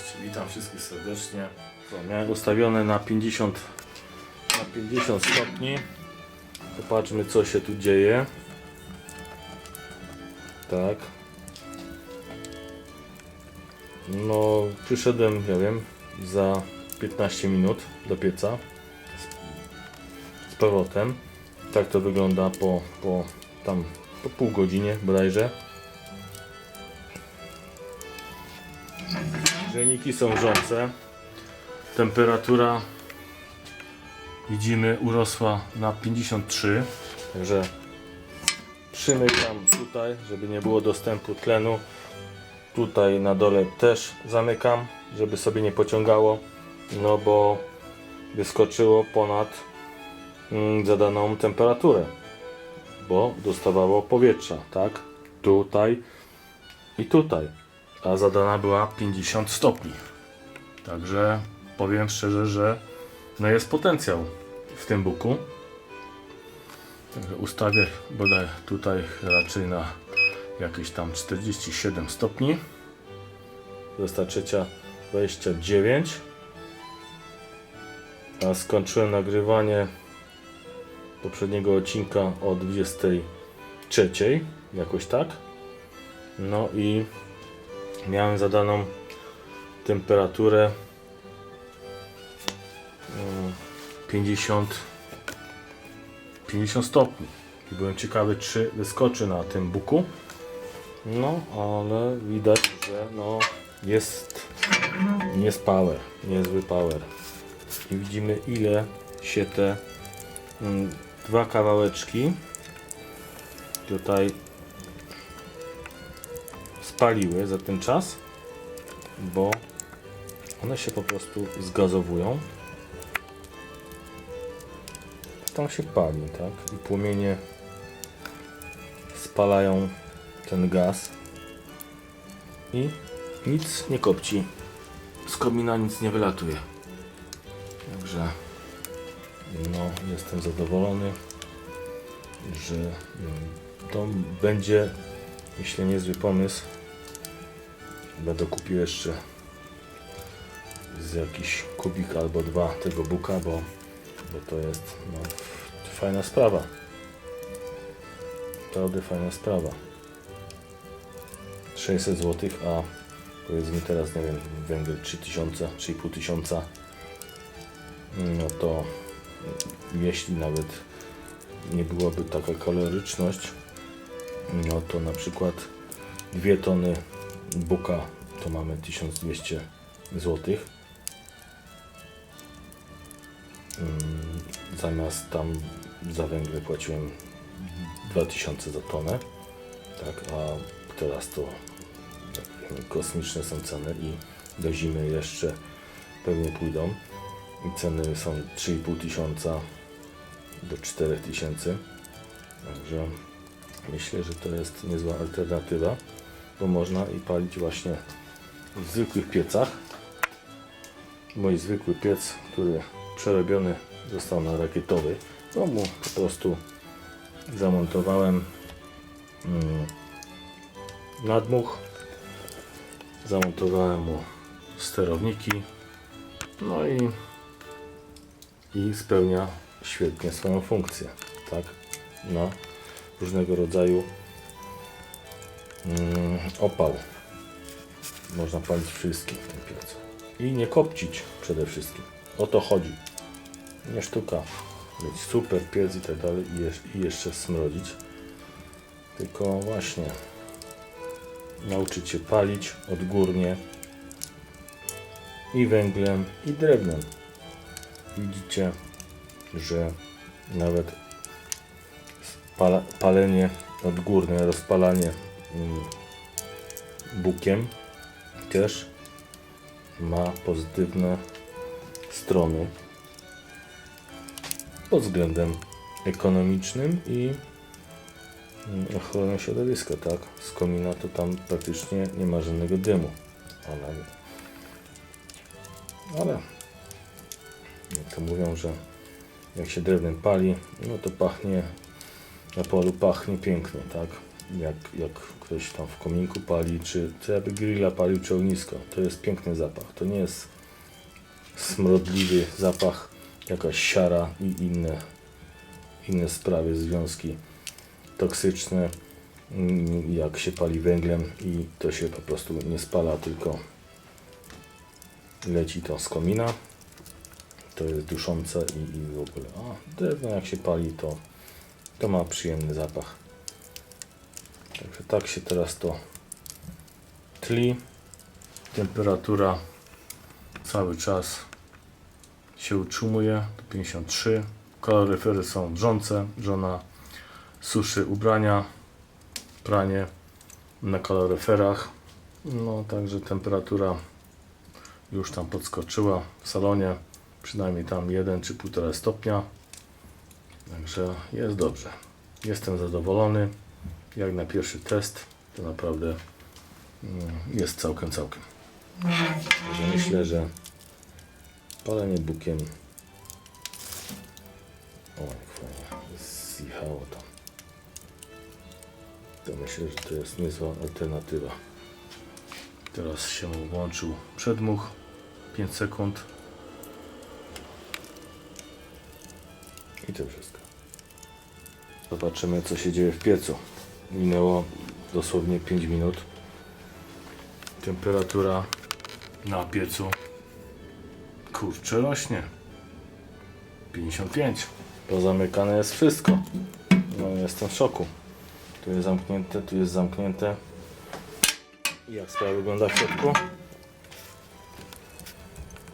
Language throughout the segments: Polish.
cześć, witam wszystkich serdecznie. Co, miałem ustawione na 50, na 50 stopni. Popatrzmy co się tu dzieje. Tak. No, przyszedłem, nie wiem, za 15 minut do pieca z, z powrotem. Tak to wygląda po, po tam po pół godzinie bodajże. Grzejniki są wrzące. Temperatura widzimy urosła na 53. Także przymykam tutaj, żeby nie było dostępu tlenu. Tutaj na dole też zamykam, żeby sobie nie pociągało, no bo wyskoczyło ponad mm, zadaną temperaturę, bo dostawało powietrza, tak? Tutaj i tutaj a zadana była 50 stopni. Także powiem szczerze, że no jest potencjał w tym buku. Także ustawię bodaj tutaj raczej na jakieś tam 47 stopni. Została trzecia 29. A skończyłem nagrywanie poprzedniego odcinka o 23. Jakoś tak. No i miałem zadaną temperaturę mm, 50 50 stopni. I byłem ciekawy czy wyskoczy na tym buku. No ale widać, że no jest jest power, niezły power. I widzimy ile się te mm, dwa kawałeczki tutaj spaliły za ten czas, bo one się po prostu zgazowują. Tam się pali, tak? I płomienie spalają ten gaz i nic nie kopci. Z komina nic nie wylatuje. Także no, jestem zadowolony, że mm, to będzie, myślę, niezły pomysł. Będę kupił jeszcze z jakiś kubik albo dwa tego buka, bo, bo to jest no, fajna sprawa. Naprawdę fajna sprawa. 600 zł, a powiedzmy teraz, nie wiem, węgiel 3000, 3500, no to jeśli nawet nie byłaby taka kaloryczność, no to na przykład dwie tony buka to mamy 1200 zł. Mm, Zamiast tam za węgiel płaciłem 2000 za tonę. Tak, a teraz to kosmiczne są ceny i do zimy jeszcze pewnie pójdą. I ceny są 3,5 tysiąca do 4000. Także myślę, że to jest niezła alternatywa bo można i palić właśnie w zwykłych piecach. Mój zwykły piec, który przerobiony został na rakietowy, to mu po prostu zamontowałem mm, nadmuch, zamontowałem mu sterowniki, no i, i spełnia świetnie swoją funkcję, tak, na różnego rodzaju mm, opał. Można palić wszystkim w tym piecu. I nie kopcić przede wszystkim. O to chodzi. Nie sztuka mieć super piec i tak dalej i, jeż, i jeszcze smrodzić. Tylko właśnie nauczyć się palić odgórnie i węglem i drewnem. Widzicie, że nawet palenie odgórne, rozpalanie bukiem też ma pozytywne strony pod względem ekonomicznym i mm, ochrony środowiska, tak? Z komina to tam praktycznie nie ma żadnego dymu, ale, ale jak to mówią, że jak się drewnem pali, no to pachnie, na polu pachnie pięknie, tak? Jak, jak ktoś tam w kominku pali, czy czy jakby grilla palił, czy ognisko. To jest piękny zapach. To nie jest smrodliwy zapach, jakaś siara i inne, inne sprawy, związki toksyczne, mm, jak się pali węglem i to się po prostu nie spala, tylko leci to z komina. To jest duszące i, i w ogóle. A drewno jak się pali, to, to ma przyjemny zapach. Także tak się teraz to tli. Temperatura cały czas się utrzymuje do 53. Kaloryfery są wrzące. Żona suszy ubrania, pranie na kaloryferach. No także temperatura już tam podskoczyła w salonie. Przynajmniej tam 1 czy 1,5 stopnia. Także jest dobrze. Jestem zadowolony. Jak na pierwszy test, to naprawdę mm, jest całkiem, całkiem. Także myślę, że palenie bukiem. O, jak fajnie. Zjechało tam. To myślę, że to jest niezła alternatywa. Teraz się włączył przedmuch. 5 sekund. I to wszystko. Zobaczymy co się dzieje w piecu. Minęło dosłownie 5 minut. Temperatura na piecu kurczę rośnie. 55. Pozamykane jest wszystko. No jestem w szoku. Tu jest zamknięte, tu jest zamknięte. I jak sprawa wygląda w środku?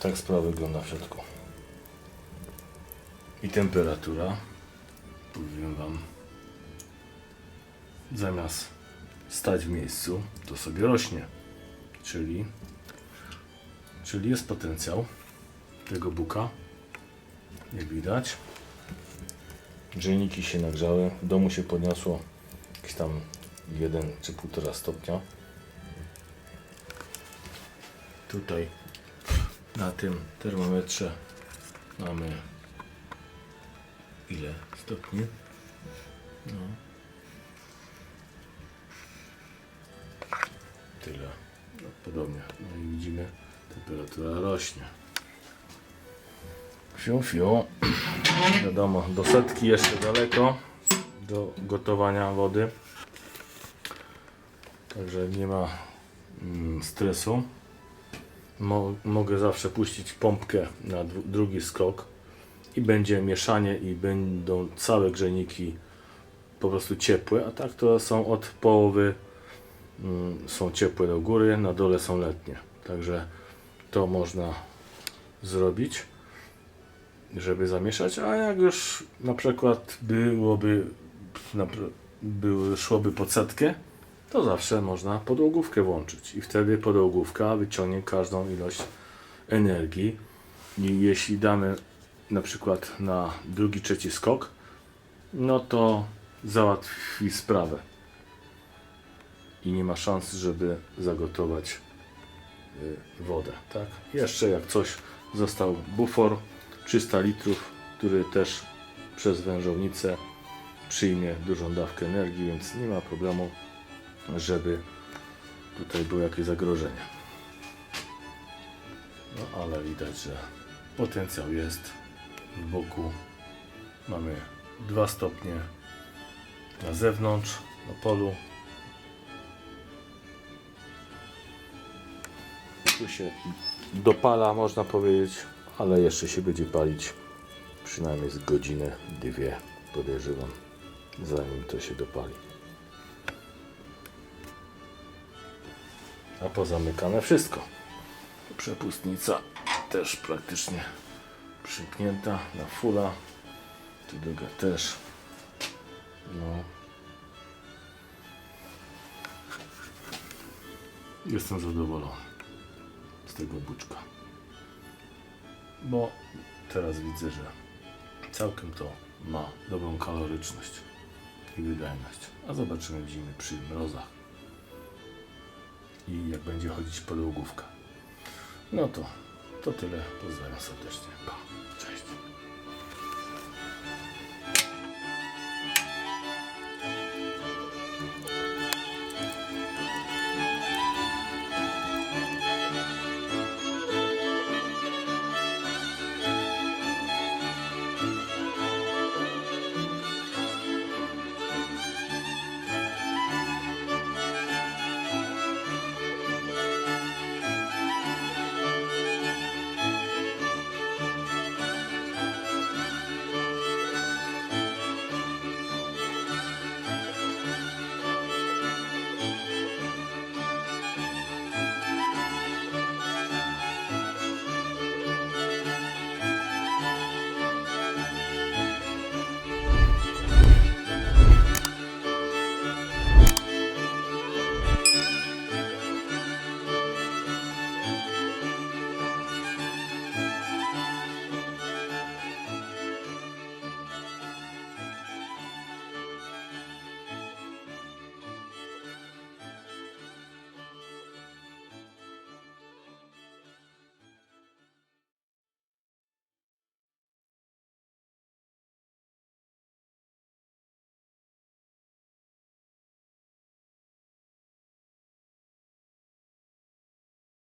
Tak sprawa wygląda w środku. I temperatura, powiem Wam, zamiast stać w miejscu, to sobie rośnie. Czyli, czyli jest potencjał tego buka, jak widać. Grzejniki się nagrzały, w domu się podniosło jakieś tam 1 czy 1,5 stopnia. Tutaj na tym termometrze mamy ile stopni? No. Tyle. No, podobnie. No i widzimy, temperatura rośnie. Fiu, fiu. Wiadomo, do setki jeszcze daleko. Do gotowania wody. Także nie ma mm, stresu. Mo mogę zawsze puścić pompkę na drugi skok i będzie mieszanie i będą całe grzejniki po prostu ciepłe, a tak to są od połowy są ciepłe do góry, na dole są letnie. Także to można zrobić, żeby zamieszać, a jak już na przykład byłoby były, szłoby pod setkę, to zawsze można podłogówkę włączyć. I wtedy podłogówka wyciągnie każdą ilość energii. I jeśli damy na przykład na drugi, trzeci skok, no to załatwi sprawę i nie ma szans, żeby zagotować y, wodę, tak? Jeszcze jak coś został bufor 300 litrów, który też przez wężownicę przyjmie dużą dawkę energii, więc nie ma problemu, żeby tutaj było jakieś zagrożenie. No ale widać, że potencjał jest w boku. Mamy 2 stopnie na zewnątrz, na polu. Tu się dopala, można powiedzieć, ale jeszcze się będzie palić przynajmniej z godzinę, dwie podejrzewam, zanim to się dopali. A pozamykane wszystko. Przepustnica też praktycznie przypnięta na fula. Tu druga też. No. Jestem zadowolony tego buczka. Bo teraz widzę, że całkiem to ma dobrą kaloryczność i wydajność. A zobaczymy w zimie przy mrozach i jak będzie chodzić podłogówka. No to, to tyle. Pozdrawiam serdecznie. Pa. Cześć.